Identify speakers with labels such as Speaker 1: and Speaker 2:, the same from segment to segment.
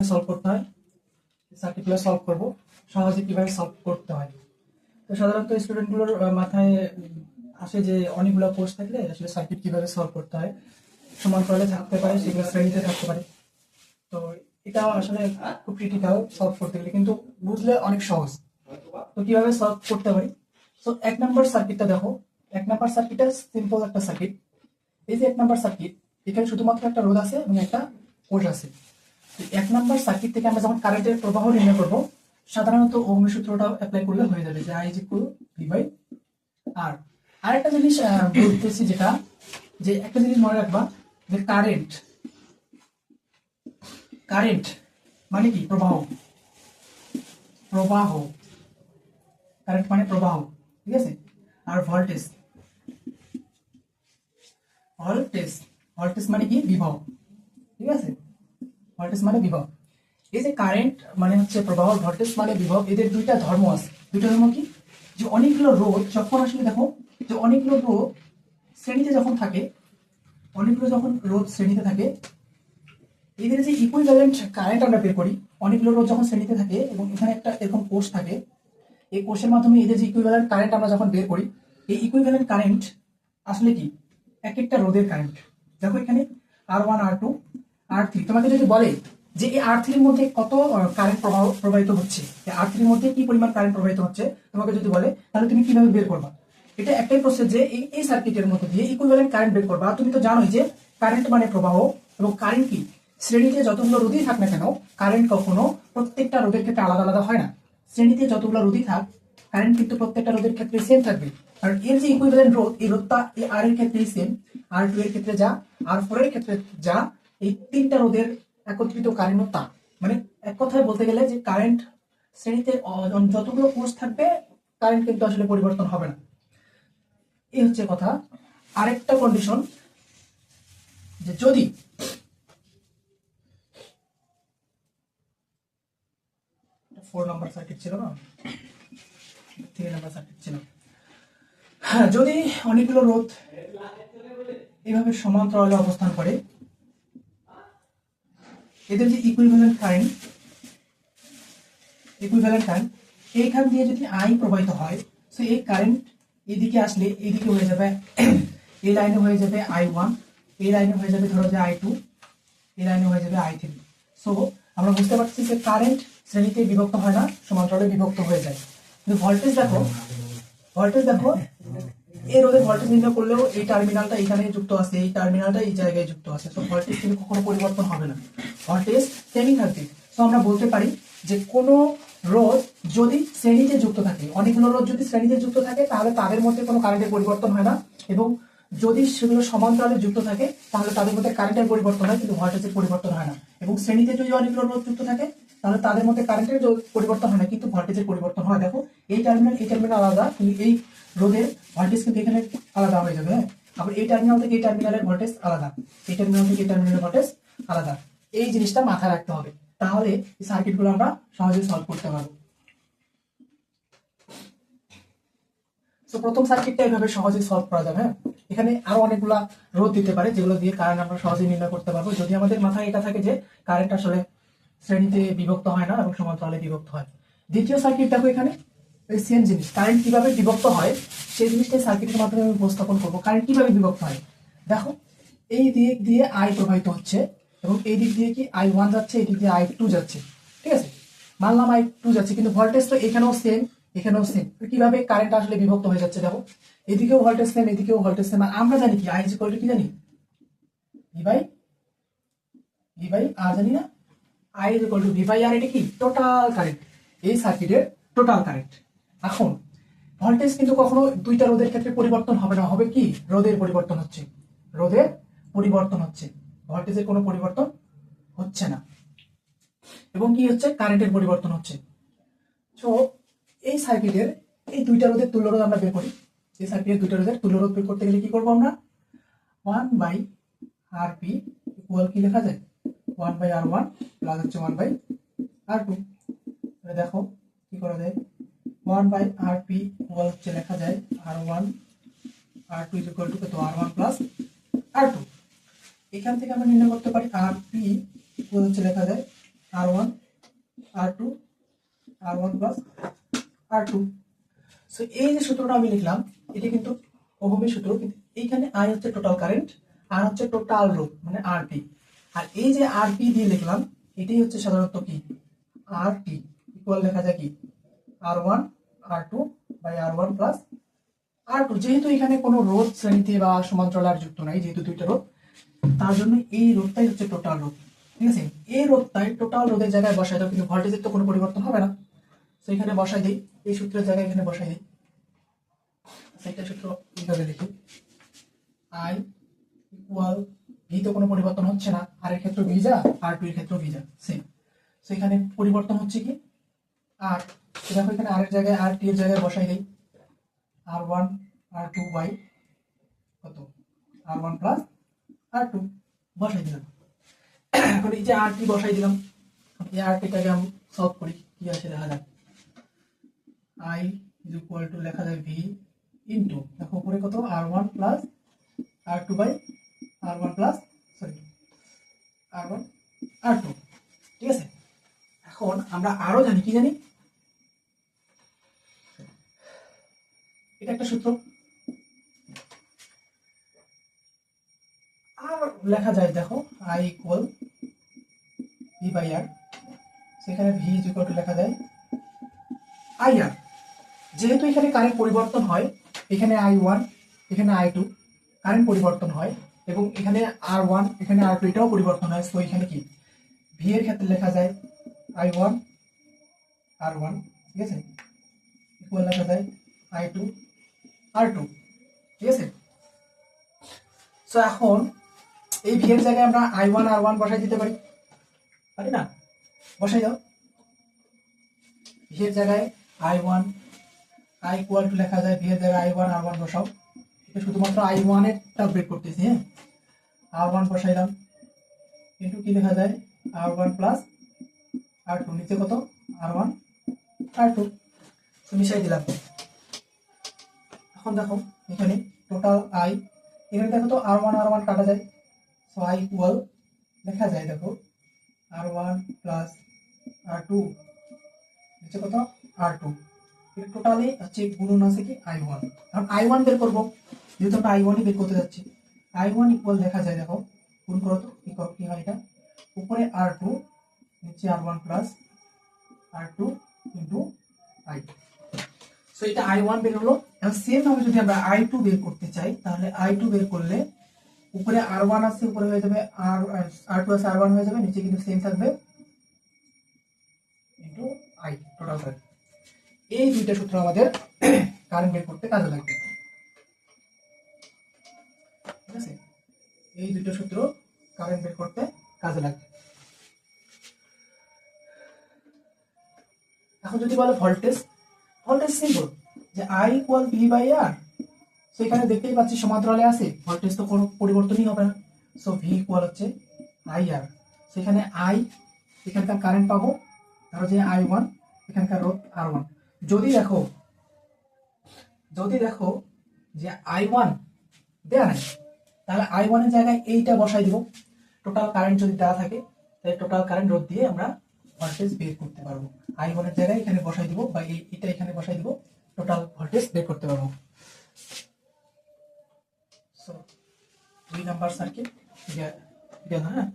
Speaker 1: Solve করতে হয়। সার্কিটগুলো solve করব, সহজে কীভাবে সলভ করতে হয়। তো সাধারণত স্টুডেন্টগুলোর মাথায় আসে যে অনেকগুলো কোর্স থাকলে আসলে সার্কিট কীভাবে সলভ করতে হয়। সমান্তরালে থাকতে পারে, সেগুলো শ্রেণীতে থাকতে পারে। তো এটা আসলে খুব ক্রিটিক্যাল সলভ করতে গেলে, কিন্তু বুঝলে অনেক সহজ। তো কীভাবে সলভ করতে পারি? তো এক নম্বর সার্কিটটা দেখো। এক নম্বর সার্কিটটা সিম্পল একটা সার্কিট এই যে এক নম্বর সার্কিট এখানে শুধুমাত্র একটা রোধ আছে এবং একটা কোর্স আছে। এক নম্বর সার্কিট থেকে আমরা যখন কারেন্টের প্রবাহ নির্ণয় করব, সাধারণত ওহমের সূত্রটা অ্যাপ্লাই করলে হয়ে যাবে যে I equal V by R আরেকটা জিনিস বলতেছি যেটা, যে একটা জিনিস মনে রাখবা, যে কারেন্ট কারেন্ট মানে কি? প্রবাহ। প্রবাহ। কারেন্ট মানে প্রবাহ, ঠিক আছে? আর ভোল্টেজ ভোল্টেজ ভোল্টেজ মানে কি? বিভব। ঠিক আছে? ভোল্টেজ মানে বিভব। এই যে কারেন্ট মানে হচ্ছে প্রবাহ ভোল্টেজ মানে বিভব, এদের দুইটা ধর্ম আছে। দুইটা ধর্ম কি? যে অনেকগুলো রোধ যখন আসলে দেখো, যে অনেকগুলো রোধ শ্রেণীতে যখন থাকে, অনেকগুলো যখন রোধ শ্রেণীতে থাকে, এদের যে ইকুইভ্যালেন্ট কারেন্ট আমরা বের করি, অনেকগুলো রোধ যখন শ্রেণীতে থাকে এবং এখানে একটা এরকম কোষ থাকে, এই কোষের মাধ্যমে এদের যে ইকুইভ্যালেন্ট কারেন্ট আমরা যখন বের করি, এই ইকুইভ্যালেন্ট কারেন্ট আসলে কি? এক একটা রোধের কারেন্ট দেখো এখানে R one R two R three তোমাকে যদি বলে যে এই আর থ্রির মধ্যে কত কারেন্ট প্রবাহ প্রবাহিত হচ্ছে? আর থ্রির মধ্যে কি পরিমাণ কারেন্ট প্রবাহিত হচ্ছে? তোমাকে যদি বলে, তাহলে তুমি কীভাবে বের করবা? এটা একটাই প্রসেস যে এই সার্কিটের মধ্যে দিয়ে ইকুইভ্যালেন্ট কারেন্ট বের করবা। তুমি তো জানোই যে কারেন্ট মানে প্রবাহ এবং কারেন্ট কি? শ্রেণীতে যতগুলো রোধই থাক না কেন কারেন্ট কখনো প্রত্যেকটা রোধের ক্ষেত্রে আলাদা আলাদা হয় না। শ্রেণীতে যতগুলো রোধই থাক কারেন্ট কিন্তু প্রত্যেকটা রোধের ক্ষেত্রে সেম থাকবে। কারণ এর যে ইকুইভ্যালেন্ট রোধ, এই রোধটা এই আর এর ক্ষেত্রেই সেম আর টু এর ক্ষেত্রে যা আর ফোর এর ক্ষেত্রে যা এই তিনটা রোধের একত্রিত কারেন্টও তা মানে এক কথায় বলতে গেলে যে কারেন্ট শ্রেণীতে যতগুলো কোর্স থাকবে কারেন্ট কিন্তু আসলে পরিবর্তন হবে না। এই হচ্ছে কথা। আরেকটা কন্ডিশন যে যদি ফোর নাম্বার সার্কিট ছিল না? থ্রি নাম্বার সার্কিট ছিল। হ্যাঁ যদি অনেকগুলো রোধ এইভাবে সমান্তরালে অবস্থান করে এদের যে ইকুইভ্যালেন্ট কারেন্ট ইকুইভ্যালেন্ট কারেন্ট এইখান দিয়ে যদি আই প্রবাহিত হয় সো এই কারেন্ট এদিকে আসলে এদিকে হয়ে যাবে, এই লাইনে হয়ে যাবে আই ওয়ান এই লাইনে হয়ে যাবে ধরো যে আই টু এই লাইনে হয়ে যাবে আই থ্রি সো আমরা বুঝতে পারছি যে কারেন্ট শ্রেণীতে বিভক্ত হয় না, সমান্তরালে বিভক্ত হয়ে যায়। কিন্তু ভোল্টেজ দেখো ভোল্টেজ দেখো এই রোধের ভোল্টেজ নির্ণয় করলেও এই টার্মিনালটা এখানে যুক্ত আছে, এই টার্মিনালটা এই জায়গায় যুক্ত আছে। তো ভোল্টেজ কিন্তু কখনো পরিবর্তন হবে না। ভোল্টেজ সেমই থাকবে তো আমরা বলতে পারি যে কোনো রোধ যদি শ্রেণীতে যুক্ত থাকে, অনেকগুলো রোধ যদি শ্রেণীতে যুক্ত থাকে, তাহলে তাদের মধ্যে কোনো কারেন্টের পরিবর্তন হয় না এবং যদি সেগুলো সমান্তরালে যুক্ত থাকে, তাহলে তাদের মধ্যে কারেন্টের পরিবর্তন হয় কিন্তু ভোল্টেজের পরিবর্তন হয় না। এবং শ্রেণীতে যদি অনেকগুলো রোধ যুক্ত থাকে, তাহলে তাদের মধ্যে কারেন্টের পরিবর্তন হয় না, কিন্তু ভোল্টেজের পরিবর্তন হয়। দেখো, এই টার্মিনাল এই টার্মিনাল আলাদা, কিন্তু এই রোধের ভোল্টেজ কিন্তু এখানে আলাদা হয়ে যাবে হ্যাঁ? আবার এই টার্মিনাল থেকে এই টার্মিনালের ভোল্টেজ আলাদা, এই টার্মিনাল থেকে এই টার্মিনালের ভোল্টেজ আলাদা। এই জিনিসটা মাথায় রাখতে হবে, তাহলে সার্কিটগুলো আমরা সহজে সলভ করতে পারব। তো প্রথম সার্কিটটা এইভাবে সহজে সলভ করা যাবে হ্যাঁ? এখানে আরও অনেকগুলা রোধ দিতে পারে, যেগুলো দিয়ে কারেন্ট আমরা সহজে নির্ণয় করতে পারব। যদি আমাদের মাথায় এটা থাকে যে কারেন্ট আসলে শ্রেণীতে বিভক্ত হয় না এবং সমান্তরালে বিভক্ত হয়। দ্বিতীয় সার্কিট দেখো এখানে। এই সেম জিনিস। কারেন্ট কীভাবে বিভক্ত হয়, সেই জিনিসটাই সার্কিটের মাধ্যমে আমি উপস্থাপন করব। কারেন্ট কীভাবে বিভক্ত হয়? দেখো, এই দিক দিয়ে আই প্রবাহিত হচ্ছে এবং এই দিক দিয়ে কি আই ওয়ান যাচ্ছে, এই দিক দিয়ে আই টু যাচ্ছে। ঠিক আছে? মানলাম আই টু যাচ্ছে, কিন্তু ভোল্টেজ তো এখানেও সেম এখানেও সেম কীভাবে কারেন্ট আসলে বিভক্ত হয়ে যাচ্ছে দেখো? এদিকেও ভোল্টেজ সেম এদিকেও ভোল্টেজ সেম আর আমরা জানি কি? আই ইজ কি জানি? V by V by R জানি না? I is V by R এটা কি? টোটাল কারেন্ট এই সার্কিটের টোটাল কারেন্ট এখন ভোল্টেজ কিন্তু কখনো দুইটা রোদের ক্ষেত্রে পরিবর্তন হবে না। হবে কি? রোধের পরিবর্তন হচ্ছে। রোধের পরিবর্তন হচ্ছে। ভোল্টেজের কোনো পরিবর্তন হচ্ছে না। এবং কি হচ্ছে? কারেন্টের পরিবর্তন হচ্ছে। তো এই সার্কিটের এই দুইটা রোধের তুল্য রোধ আমরা বের করি। এই সার্কিটের দুইটা রোধের তুল্য রোধ বের করতে গেলে কি করব আমরা? One by R P equal কি লেখা যায়? One by R one plus হচ্ছে ওয়ান বাই আর টু দেখো কি করা যায়? ওয়ান বাই আর পি হচ্ছে লেখা যায় R one, R two equal to কত? R one plus R two. এখান থেকে আমরা নির্ণয় করতে পারি আর পি হচ্ছে লেখা যায় R one, R two, R one plus R two. So এই যে সূত্রটা আমি লিখলাম, এটা কিন্তু ওহমের সূত্র, কিন্তু এইখানে আই হচ্ছে টোটাল কারেন্ট আর হচ্ছে টোটাল রোধ মানে আর পি আর এই যে আর দিয়ে লিখলাম, এটাই হচ্ছে সাধারণত কি? আর টি ইকুয়াল লেখা যায় কি? R one R two by R one plus R two যেহেতু এখানে কোনো রোধ শ্রেণীতে বা সমান্তরাল যুক্ত নাই, যেহেতু দুইটা রোধ, তার জন্য এই রোধটাই হচ্ছে টোটাল রোধ, ঠিক আছে? এই রোধটাই টোটাল রোধের জায়গায় বসাই দাও, কিন্তু ভোল্টেজের তো কোনো পরিবর্তন হবে না। তো এখানে বসাই দিই, এই সূত্রের জায়গায় এখানে বসাই দিই। সেটা সূত্র এইভাবে লিখি আই ইকুয়াল ভি তো কোনো পরিবর্তন হচ্ছে না আর এর ক্ষেত্রে ভিজা আর টু এর ক্ষেত্রে ভিজা সেম এখানে পরিবর্তন হচ্ছে কি? আর দেখো এখানে আর জায়গায় আর টি এর জায়গায় বসাই দিই। R one R two by কত? R one plus R two বসাই দিলাম। এখন এই যে আর টি বসাই দিলাম। এই আর টিটাকে আমি সলভ করি, কি আছে দেখা যাক। আই ইজ ইকুয়াল টু লেখা যায় ভি ইন্টু দেখো উপরে কত? R one plus R two by R one plus sorry R one R two ঠিক আছে? এখন আমরা আরও জানি, কি জানি? এটা একটা সূত্র। আর লেখা যায়, দেখো I equal V by R সেখানে ভি ইজ ইকুয়াল টু লেখা যায় আই আর যেহেতু এখানে কারেন্ট পরিবর্তন হয়, এখানে আই ওয়ান এখানে আই টু কারেন্ট পরিবর্তন হয়, এবং এখানে আর ওয়ান এখানে আর টু এটাও পরিবর্তন হয় তো এখানে কি? ভি এর ক্ষেত্রে লেখা যায় আই ওয়ান আর ওয়ান ঠিক আছে? ইকুয়াল লেখা যায় আই টু আর টু ঠিক আছে? সো এখন এই ভি এর জায়গায় আমরা আই ওয়ান আর ওয়ান বসাই দিতে পারি। পারি না? বসাই দাও। ভি এর জায়গায় I one I equal to লেখা যায় ভি এর জায়গায় আই ওয়ান আর ওয়ান বসাও। এটা শুধুমাত্র আই ওয়ানেরটা ব্রেক করতেছি হ্যাঁ? আর ওয়ান বসাইলাম কিন্তু কি লেখা যায়? R one plus R two নিচে কত? আর ওয়ান আর টু মিশাই দিলাম। এখন দেখো, এখানে টোটাল আই এখানে দেখো তো আর ওয়ান আর ওয়ান কাটা যায়। সো আই ইকুয়াল লেখা যায় দেখো R one plus R two হচ্ছে কত? আর টু এটা টোটালি হচ্ছে গুণন আছে কি? আই ওয়ান কারণ আই ওয়ান বের করব, যেহেতু আমরা আই ওয়ানই বের করতে যাচ্ছি। আই ওয়ান ইকুয়াল দেখা যায় দেখো, গুণ করো তো, কি কি হয় এটা? উপরে আর টু নিচে R one plus R two into I so এটা আই ওয়ান বের হলো। এবং সেম ভাবে যদি আমরা আই টু বের করতে চাই, তাহলে আই টু বের করলে উপরে আর ওয়ান আছে, উপরে হয়ে যাবে আর আর টু আছে আর ওয়ান হয়ে যাবে, নিচে কিন্তু সেম থাকবে। ইন্টু আই টোটাল কারেন্ট এই দুইটা সূত্র আমাদের কারেন্ট বের করতে কাজে লাগবে। ঠিক আছে? এই দুটো সূত্র কারেন্ট বের করতে কাজে লাগবে। এখন যদি বলে ভোল্টেজ ভোল্টেজ সিম্পল যে I equal V by R so এখানে দেখতেই পাচ্ছি সমান্তরালে আছে। ভোল্টেজ তো কোনো পরিবর্তনই হবে না। সো ভি ইকুয়াল হচ্ছে আই আর সেখানে আই এখানকার কারেন্ট পাবো। ধরো যে আই ওয়ান এখানকার রোধ আর ওয়ান যদি দেখো যদি দেখো যে আই ওয়ান দেওয়া নাই, তাহলে আই ওয়ানের জায়গায় এইটা বসাই দিব। টোটাল কারেন্ট যদি দেওয়া থাকে, তাহলে টোটাল কারেন্ট রোধ দিয়ে আমরা ভোল্টেজ বের করতে পারব। আই ওয়ানের জায়গায় এখানে বসাই দিব বা এটা এখানে বসাই দিব টোটাল ভোল্টেজ বের করতে পারব। দুই নাম্বার সার্কিট গেল হ্যাঁ?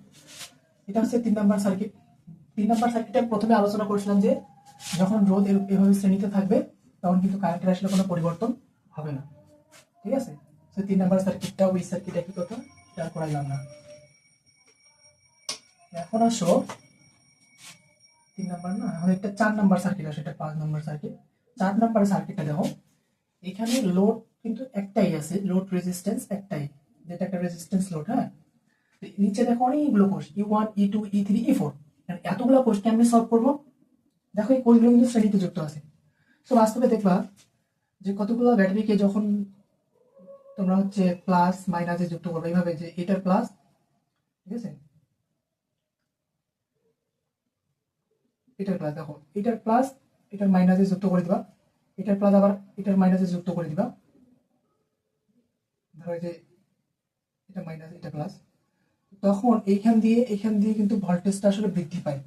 Speaker 1: এটা হচ্ছে তিন নাম্বার সার্কিট তিন নাম্বার সার্কিটে প্রথমে আলোচনা করেছিলাম যে, যখন রোদ এভাবে শ্রেণীতে থাকবে, তখন কিন্তু কারেন্টের আসলে কোনো পরিবর্তন হবে না। ঠিক আছে? তো তিন নাম্বার সার্কিটটা ওই সার্কিট একই কথা খেয়াল করাইলাম না। এখন আসো তিন নাম্বার না? এখন একটা চার নাম্বার সার্কিট আছে, এটা পাঁচ নাম্বার সার্কিট চার নাম্বার সার্কিটটা দেখো, এখানে লোড কিন্তু একটাই আছে লোড রেজিস্ট্যান্স একটাই। যেটা একটা রেজিস্ট্যান্স লোড হ্যাঁ? নিচে দেখো অনেকগুলো কোষ E one E two E three E four এতগুলো কোষ আমি সলভ করব? দেখো এই কোষগুলো কিন্তু শ্রেণীতে যুক্ত আছে। তো বাস্তবে দেখবা যে কতগুলো ব্যাটারিকে যখন তোমরা হচ্ছে প্লাস মাইনাসে যুক্ত করবে, এইভাবে যে এটার প্লাস ঠিক আছে? এটার প্লাস দেখো। এটার প্লাস এটার মাইনাসে যুক্ত করে দিবা। এটার প্লাস আবার এটার মাইনাসে যুক্ত করে দিবা। ধরো যে, এটা মাইনাস এটা প্লাস তখন এইখান দিয়ে এখান দিয়ে কিন্তু ভোল্টেজটা আসলে বৃদ্ধি পায়।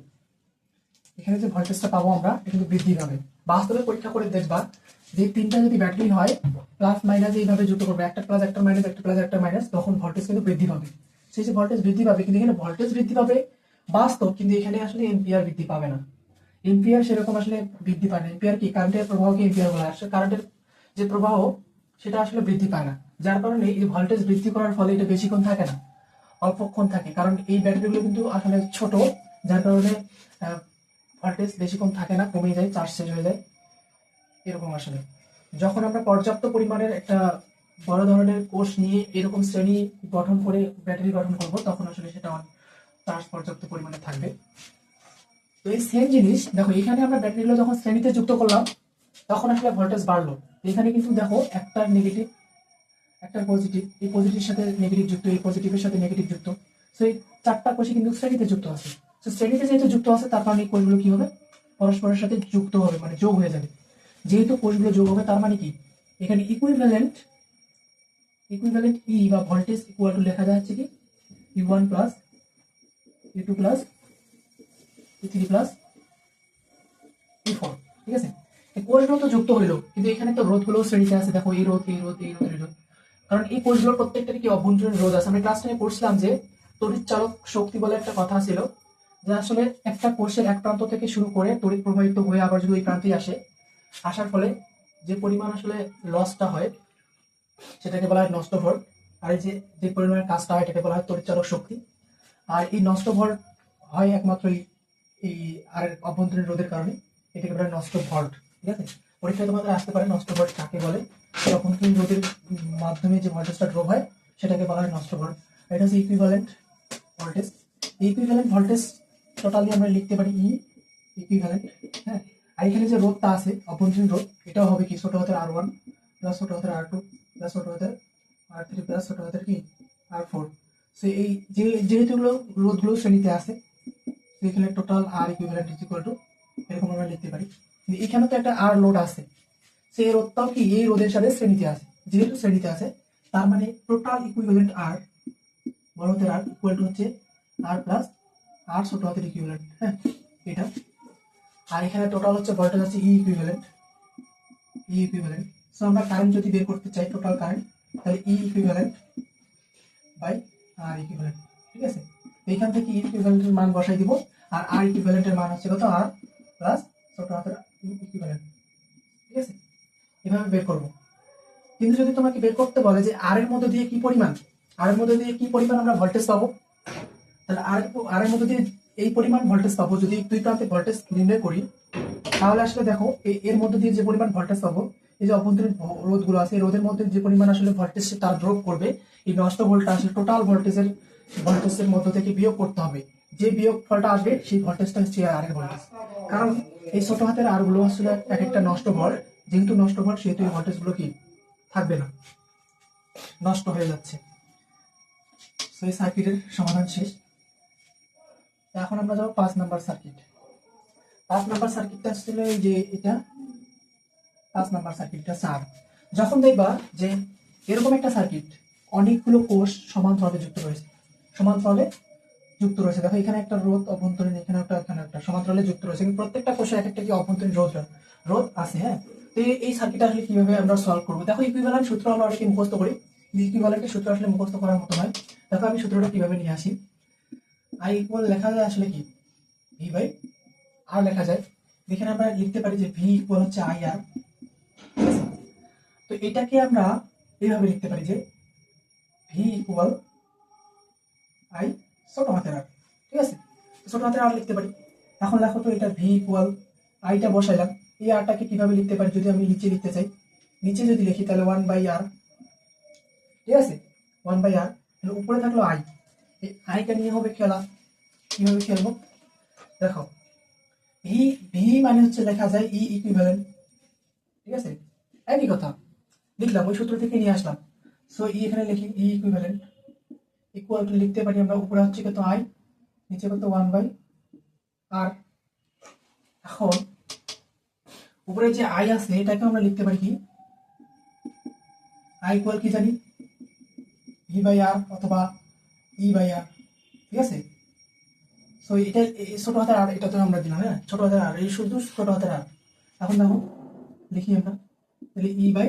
Speaker 1: এখানে যে ভোল্টেজটা পাবো আমরা, এটা কিন্তু বৃদ্ধি পাবে। বাস্তবে পরীক্ষা করে দেখবা যে তিনটা যদি ব্যাটারি হয় প্লাস মাইনাস এইভাবে যুক্ত করবে। একটা প্লাস একটা মাইনাস একটা প্লাস একটা মাইনাস তখন ভোল্টেজ কিন্তু বৃদ্ধি পাবে। সেই যে ভোল্টেজ বৃদ্ধি পাবে, কিন্তু এখানে ভোল্টেজ বৃদ্ধি পাবে। বাস্তব, কিন্তু এখানে আসলে এম্পিয়ার বৃদ্ধি পাবে না। এম্পিয়ার সেরকম আসলে বৃদ্ধি পায় না। এম্পিয়ার কি? কারেন্টের প্রবাহকে এম্পিয়ার বলা? আসলে কারেন্টের যে প্রবাহ, সেটা আসলে বৃদ্ধি পায় না। যার কারণে এই ভোল্টেজ বৃদ্ধি করার ফলে এটা বেশিক্ষণ থাকে না। অল্পক্ষণ থাকে। কারণ এই ব্যাটারিগুলো কিন্তু আসলে ছোট, যার কারণে ভোল্টেজ বেশিক্ষণ থাকে না, কমে যায় চার্জ শেষ হয়ে যায়। এরকম আসলে। যখন আমরা পর্যাপ্ত পরিমাণের একটা বড় ধরনের কোষ নিয়ে এরকম শ্রেণি গঠন করে ব্যাটারি গঠন করব, তখন আসলে সেটা চার্জ পর্যাপ্ত পরিমাণে থাকবে। তো এই সেম জিনিস, দেখো, এখানে আমরা ব্যাটারিগুলো যখন শ্রেণীতে যুক্ত করলাম, তখন আসলে ভোল্টেজ বাড়লো। এখানে কিন্তু দেখো, একটা নেগেটিভ একটা পজিটিভ এই পজিটিভের সাথে নেগেটিভ যুক্ত, এই পজিটিভের সাথে নেগেটিভ যুক্ত। সো এই চারটা কোষই কিন্তু শ্রেণীতে যুক্ত আছে। তো শ্রেণীতে যেহেতু যুক্ত আছে, তার কারণে এই কোষগুলো কি হবে? পরস্পরের সাথে যুক্ত হবে মানে যোগ হয়ে যাবে। যেহেতু কোষগুলো যোগ হবে, তার মানে কি? এখানে ইকুইভ্যালেন্ট ইকুইভ্যালেন্ট ই বা ভোল্টেজ ইকুয়াল টু লেখা যাচ্ছে কি? U one plus U two plus E যুক্ত কিন্তু এখানে তো শ্রেণীতে আছে। দেখো, এই রোধ এই রোধ এই রোধ এই রোধ। কারণ এই কোষগুলোর কি অভ্যন্তরীণ রোধ আছে? ক্লাস পড়ছিলাম যে, তড়িৎ চালক শক্তি বলে একটা কথা ছিল, যে আসলে একটা কোষের এক প্রান্ত থেকে শুরু করে তড়িৎ প্রবাহিত হয়ে আবার যদি ওই প্রান্তে আসে, আসার ফলে যে পরিমাণ আসলে লসটা হয়, সেটাকে বলা হয় নষ্ট ভোল্ট আর এই যে যে পরিমাণের কাজটা হয়, এটাকে বলা হয় তড়িৎচালক শক্তি। আর এই নষ্ট ভোল্ট হয় একমাত্র এই- আর অভ্যন্তরীণ রোধের কারণে এটাকে বলা নষ্ট ভল্ট, ঠিক আছে? পরীক্ষায় তোমাদের আসতে পারে নষ্ট ভল্ট কাকে বলে? অভ্যন্তরীণ রোধের মাধ্যমে যে ভোল্টেজটা ড্রপ হয়, সেটাকে বলা হয় নষ্ট ভোল্ট। এটা হচ্ছে equivalent voltage equivalent voltage totally আমরা লিখতে পারি ই ইকুইভ্যালেন্ট হ্যাঁ? আর এখানে যে রোধটা আছে, অভ্যন্তরীণ রোধ, এটাও হবে কি? ছোট হাতের আর ওয়ান প্লাস ছোট হাতের আর টু প্লাস ছোট হাতের আর থ্রি প্লাস ছোট হাতের কি? আর ফোর সো এই যে যেহেতু রোধগুলো শ্রেণীতে আছে এখানে total R equivalent is equal to এরকম আমরা লিখতে পারি। কিন্তু এখানে তো একটা আর লোড আছে। সেই রোধটাও কি এই রোধের সাথে শ্রেণীতে আছে? যেহেতু শ্রেণীতে আছে, তার মানে টোটাল ইকুইভ্যালেন্ট আর বড় হাতের আর ইকুয়াল টু হচ্ছে আর প্লাস আর ছোট হাতের ইকুইভ্যালেন্ট হ্যাঁ এটা। আর এখানে টোটাল হচ্ছে ভোল্টেজ আছে E equivalent E equivalent so আমরা কারেন্ট যদি বের করতে চাই টোটাল কারেন্ট তাহলে E equivalent by R equivalent ঠিক আছে? এইখান থেকে ই ইকুইভ্যালেন্টের মান বসাই দিব, আর আর ইকুইভ্যালেন্টের মান হচ্ছে কত? আর প্লাস ছোট হাতের ইকুইভ্যালেন্ট ঠিক আছে? এভাবে বের করব। কিন্তু যদি তোমাকে বের করতে বলে যে আর এর মধ্যে দিয়ে কি পরিমাণ আর এর মধ্যে দিয়ে কি পরিমাণ আমরা ভোল্টেজ পাবো, তাহলে আর আর এর মধ্যে দিয়ে এই পরিমাণ ভোল্টেজ পাবো, যদি দুই প্রান্তে ভোল্টেজ নির্ণয় করি, তাহলে আসলে দেখো এই- এর মধ্যে দিয়ে যে পরিমাণ ভোল্টেজ পাবো, এই যে অভ্যন্তরীণ রোধগুলো আছে, এই রোধের মধ্যে যে পরিমাণ আসলে ভোল্টেজ তার ড্রপ করবে, এই নষ্ট ভোল্টটা আসলে টোটাল ভোল্টেজের ভোল্টেজের মধ্য থেকে বিয়োগ করতে হবে। যে বিয়োগ ফলটা আসবে, সেই ভোল্টেজটা হচ্ছে আর এর ভোল্টেজ কারণ এই ছোট হাতের আরগুলো আসলে এক একটা নষ্ট ভোল্ট যেহেতু নষ্ট ভোল্ট সেহেতু এই ভোল্টেজগুলো কি? থাকবে না। নষ্ট হয়ে যাচ্ছে। তো এই সার্কিটের সমাধান শেষ। এখন আমরা যাব পাঁচ নাম্বার সার্কিট পাঁচ নাম্বার সার্কিটটা আসলে এই যে এটা, পাঁচ নাম্বার সার্কিটটা চার যখন দেখবা যে এরকম একটা সার্কিট অনেকগুলো কোষ সমান্তরালে যুক্ত রয়েছে। সমান্তরালে যুক্ত রয়েছে। দেখো, এখানে একটা রোধ অভ্যন্তরীণ, এখানে একটা এখানে একটা সমান্তরালে যুক্ত রয়েছে। প্রত্যেকটা কোষে এক একটা কি অভ্যন্তরীণ রোধ রোধ আছে হ্যাঁ? তো এই- সার্কিট আসলে কীভাবে আমরা সলভ করব? দেখো ইকুইভ্যালেন্ট সূত্র আমরা অনেকে মুখস্থ করি। ইকুইভ্যালেন্টের সূত্র আসলে মুখস্থ করার মতো নয়। দেখো, আমি সূত্রটা কীভাবে নিয়ে আসি? আই ইকুয়াল লেখা যায় আসলে কি? ভি বাই আর লেখা যায়। এখানে আমরা লিখতে পারি যে ভি ইকুয়াল হচ্ছে আই আর তো এটাকে আমরা এইভাবে লিখতে পারি যে ভি ইকুয়াল আই ছোট হাতের আর ঠিক আছে? ছোট হাতের আর লিখতে পারি। এখন লেখো তো এটা ভি ইকুয়াল আইটা বসাইলাম। এই আরটাকে কীভাবে লিখতে পারি যদি আমি নিচে লিখতে চাই? নিচে যদি লিখি তাহলে ওয়ান বাই আর ঠিক আছে? ওয়ান বাই আর তাহলে উপরে থাকল আই এই আইটা নিয়ে হবে খেলা। কীভাবে খেলব? দেখো ভি ভি মানে হচ্ছে লেখা যায় ই ইকুইভ্যালেন্ট ঠিক আছে? একই কথা। লিখলাম, ওই সূত্র থেকে নিয়ে আসলাম। সো ই এখানে লিখি ই ইকুইভ্যালেন্ট ইকুয়াল টু লিখতে পারি আমরা উপরে হচ্ছে কত আই নিচে কত ওয়ান বাই আর এখন উপরে যে আই আছে, এটাকে আমরা লিখতে পারি কি? আই ইকুয়াল কি জানি? ভি বাই আর অথবা ই বাই আর ঠিক আছে? সো এটা ছোট হাতের আর এটা তো আমরা দিলাম হ্যাঁ? ছোট হাতের আর এই শুধু ছোট হাতের আর এখন দেখো লিখি আমরা। তাহলে ই বাই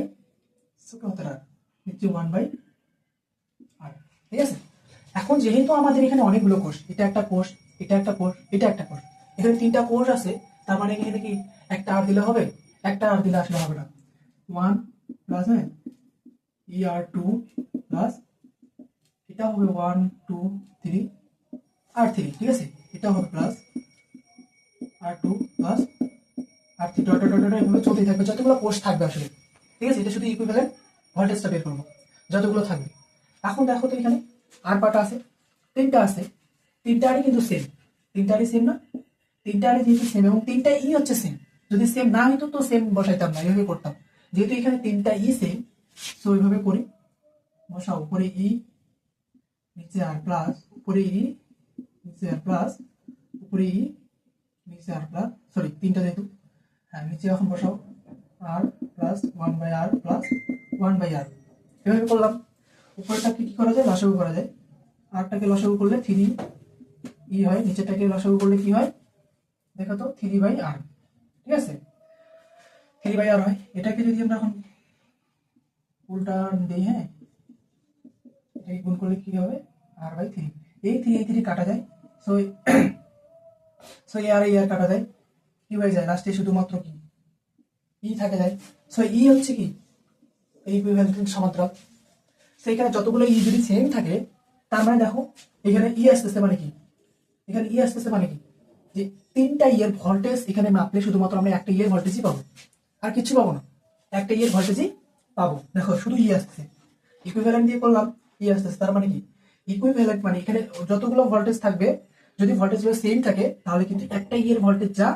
Speaker 1: ছোট হাতের আর হচ্ছে ওয়ান বাই আর ঠিক আছে? এখন যেহেতু আমাদের এখানে অনেকগুলো কোষ এটা একটা কোষ এটা একটা কোষ এটা একটা কোষ এখানে তিনটা কোষ আছে, তার মানে এখানে কি একটা আর দিলে হবে? একটা আর দিলে আসলে হবে না। ওয়ান প্লাস হ্যাঁ ই আর টু প্লাস এটা হবে one two three R three ঠিক আছে? এটা হবে plus R two plus R three dot dot এগুলো চলতেই থাকবে। যতগুলো কোষ থাকবে আসলে, ঠিক আছে? এটা শুধু ইকুইভ্যালেন্ট ভোল্টেজটা বের করব, যতগুলো থাকবে। এখন দেখো তো এখানে আর পাটা আছে? তিনটা আছে। তিনটারই কিন্তু সেম তিনটারই সেম না? তিনটারই যেহেতু সেম এবং তিনটা ই হচ্ছে সেম যদি সেম না হতো তো সেম বসাইতাম না, এইভাবে করতাম। যেহেতু এখানে তিনটা ই সেম সো ওইভাবে করি বসাও। উপরে ই, নিচে আর প্লাস উপরে ই, নিচে আর প্লাস উপরে ই, নিচে আর প্লাস সরি তিনটা যেহেতু। হ্যাঁ নিচে এখন বসাও। R plus one by R plus one by R এভাবে করলাম। উপরেরটাকে কি করা যায়? লসাগু করা যায়। আরটাকে লসাগু করলে থ্রি ই হয়, নিচেরটাকে লসাগু করলে কি হয়? দেখো তো, থ্রি বাই আর, ঠিক আছে? থ্রি বাই আর হয়। এটাকে যদি আমরা এখন উল্টা দিই হ্যাঁ? এটাকে গুণ করলে কি হবে? R by three. এই থ্রি এই থ্রি কাটা যায়। সো সো এই আর এই আর কাটা যায়। কি হয়ে যায়? লাস্টে শুধুমাত্র কি? ই থাকে যায়। সো ই হচ্ছে কি? এই সমান্তরাল। তো এখানে যতগুলো ই যদি সেম থাকে, তার মানে দেখো, এখানে ই আসতেছে মানে কি? এখানে ই আসতেছে মানে কি? যে তিনটা ইয়ের ভোল্টেজ এখানে মাপলে শুধুমাত্র আমরা একটা ইয়ের ভোল্টেজই পাবো। আর কিছু পাবো না। একটা ইয়ের ভোল্টেজই পাবো। দেখো, শুধু ই আসছে ইকুইভ্যালেন্ট দিয়ে করলাম ই আসতেছে। তার মানে কি? ইকুইভ্যালেন্ট মানে এখানে যতগুলো ভোল্টেজ থাকবে, যদি ভোল্টেজগুলো সেম থাকে, তাহলে কিন্তু একটা ইয়ের ভোল্টেজ যা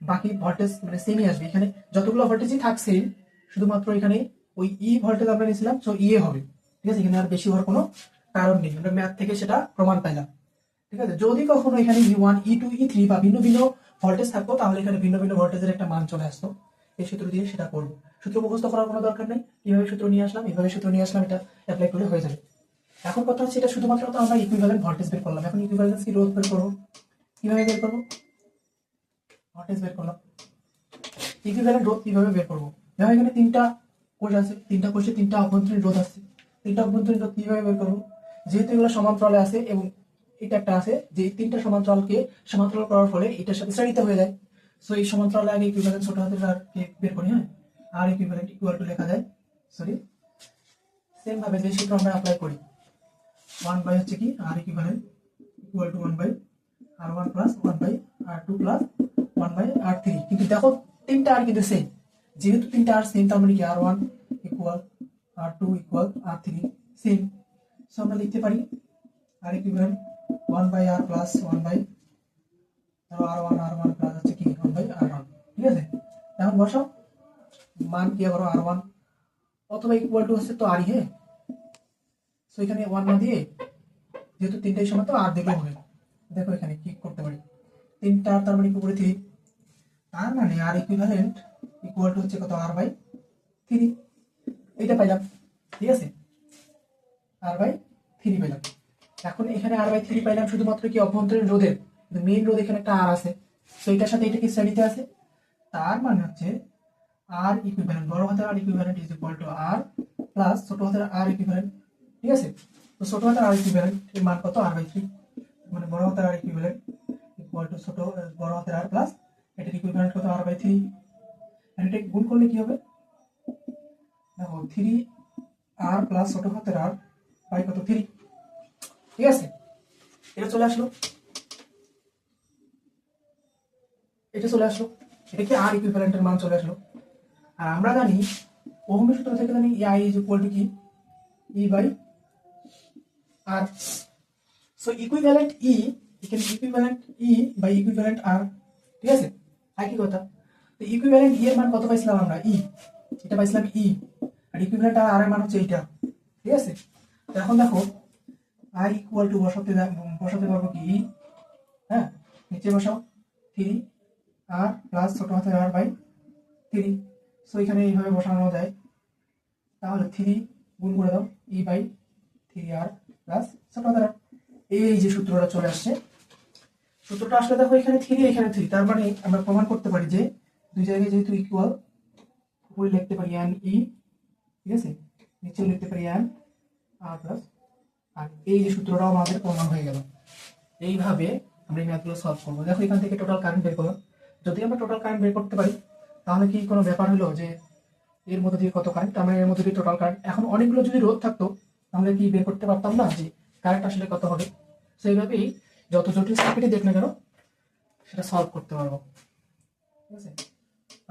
Speaker 1: বাকি ভোল্টেজ মানে সেমই আসবে। এখানে যতগুলো ভোল্টেজই থাক সেম শুধুমাত্র এখানে ওই ই ভোল্টেজ আমরা নিয়েছিলাম সো ইয়ে হবে। ঠিক আছে? এখানে আর বেশি হওয়ার কোনো কারণ নেই। আমরা ম্যাথ থেকে সেটা প্রমাণ পাইলাম। ঠিক আছে? যদি কখনো এখানে E one E two E three বা ভিন্ন ভিন্ন ভোল্টেজ থাকতো, তাহলে এখানে ভিন্ন ভিন্ন ভোল্টেজের একটা মান চলে আসতো। এই সূত্র দিয়ে সেটা করব। সূত্র মুখস্থ করার কোনো দরকার নেই। কীভাবে সূত্র নিয়ে আসলাম? এইভাবে সূত্র নিয়ে আসলাম, এটা অ্যাপ্লাই করলে হয়ে যাবে। এখন কথা হচ্ছে, এটা শুধুমাত্র তো আমরা ইকুইভ্যালেন্ট ভোল্টেজ বের করলাম। এখন ইকুইভ্যালেন্স কি রোধ বের করব? কীভাবে বের করব? ভোল্টেজ বের করলাম। ইকুইভ্যালেন্ট রোধ কীভাবে বের করব? দেখো এখানে তিনটা কোষ আছে। তিনটা কোষে তিনটা অভ্যন্তরীণ রোধ আছে। তিনটা অভ্যন্তরীণ কীভাবে বের যেহেতু এগুলো সমান্তরালে আছে এবং এটা একটা আছে, যে তিনটা সমান্তরালকে সমান্তরাল করার ফলে এটার সাথে হয়ে যায়। সো এই সমান্তরালে আগে ইকুইভ্যালেন্ট ছোট হাতের আর বের করি হ্যাঁ? আর ইকুইভ্যালেন্ট ইকুয়াল টু লেখা যায়। সরি সেম ভাবে যে সূত্র আমরা অ্যাপ্লাই করি। ওয়ান বাই হচ্ছে কি? R equivalent equal to one by R one plus one by R two plus one by R three কিন্তু দেখো, তিনটা আর কিন্তু সেম যেহেতু তিনটা আর সেম তার মানে কি R one equal R two equal R three same so আমরা লিখতে পারি R equivalent one by R plus one by ধরো R one R one plus হচ্ছে কি? ওয়ান বাই আর ওয়ান ঠিক আছে? এখন বসাও। মান কি করো আর ওয়ান অথবা ইকুয়াল টু হচ্ছে তো আরই হ্যাঁ? সো এখানে ওয়ান না দিয়ে যেহেতু তিনটাই সময় তো আর দিলেও হবে। দেখো এখানে কি করতে পারি। তিনটা তার মানে উপরে থ্রি? তার মানে আর ইকুইভ্যালেন্ট ইকুয়াল টু হচ্ছে কত? আর বাই থ্রি এইটা পাইলাম ঠিক আছে? আর বাই থ্রি পাইলাম এখন এখানে আর বাই থ্রি পাইলাম শুধুমাত্র কি অভ্যন্তরীণ কিন্তু মেইন রোধ এখানে একটা আর আছে। তো এটার সাথে এটা কি শ্রেণীতে আছে? তার মানে হচ্ছে আর ইকুইভ্যালেন্ট বড় হাতের R equivalent is equal to R plus ছোট হাতের আর ইকুইভ্যালেন্ট ঠিক আছে? তো ছোট হাতের আর ইকুইভ্যালেন্ট এর মান কত? আর বাই থ্রি মানে বড় হাতের আর ইকুইভ্যালেন্ট ইকুয়াল টু ছোট, বড় হাতের আর প্লাস এটার ইকুইভ্যালেন্ট কত? আর বাই থ্রি এটা গুণ করলে কি হবে? দেখো থ্রি আর প্লাস ছোট হাতের আর বাই কত? থ্রি ঠিক আছে? এটা চলে আসলো। এটা চলে আসলো। এটা কি আর ইকুইভ্যালেন্টের মান চলে আসলো। আর আমরা জানি ওহমের সূত্র থেকে জানি আই ইজ ইকুয়াল টু কি? E by R so equivalent E এখানে equivalent E by equivalent R ঠিক আছে? একই কথা। তো ইকুইভ্যালেন্ট ই এর মান কত পাইছিলাম আমরা? ই এটা পাইছিলাম ই আর ইকুইভ্যালেন্ট আর আর মান হচ্ছে এইটা। ঠিক আছে? এখন দেখো আই ইকুয়াল টু বসাতে বসাতে পারব কি? হ্যাঁ? নিচে বসাও। থ্রি আর প্লাস ছোট হাতের আর বাই থ্রি সো এখানে এইভাবে বসানো যায়। তাহলে থ্রি গুণ করে দাও। E by three R plus ছোট হাতের আর এই যে সূত্রটা চলে আসছে। সূত্রটা আসলে দেখো, এখানে থ্রি এখানে থ্রি তার মানে আমরা প্রমাণ করতে পারি যে দুই জায়গায় যেহেতু ইকুয়াল উপরে লিখতে পারি এন ই ঠিক আছে? নিচেও লিখতে পারি এন আর প্লাস আর এই যে সূত্রটাও আমাদের প্রমাণ হয়ে গেল। এইভাবে আমরা এই ম্যাথগুলো সলভ করব। দেখো এখান থেকে টোটাল কারেন্ট বের করলাম। যদি আমরা টোটাল কারেন্ট বের করতে পারি, তাহলে কি কোনো ব্যাপার হলো যে এর মধ্যে দিয়ে কত কারেন্ট আমরা এর মধ্যে দিয়ে টোটাল কারেন্ট এখন অনেকগুলো যদি রোধ থাকতো, তাহলে কি বের করতে পারতাম না যে কারেন্ট আসলে কত হবে? সেইভাবেই যত জটিল সার্কিটই দেখ না কেন, সেটা সলভ করতে পারব। ঠিক আছে?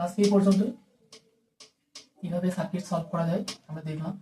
Speaker 1: আজকে এই পর্যন্তই। কীভাবে সার্কিট সলভ করা যায় আমরা দেখলাম।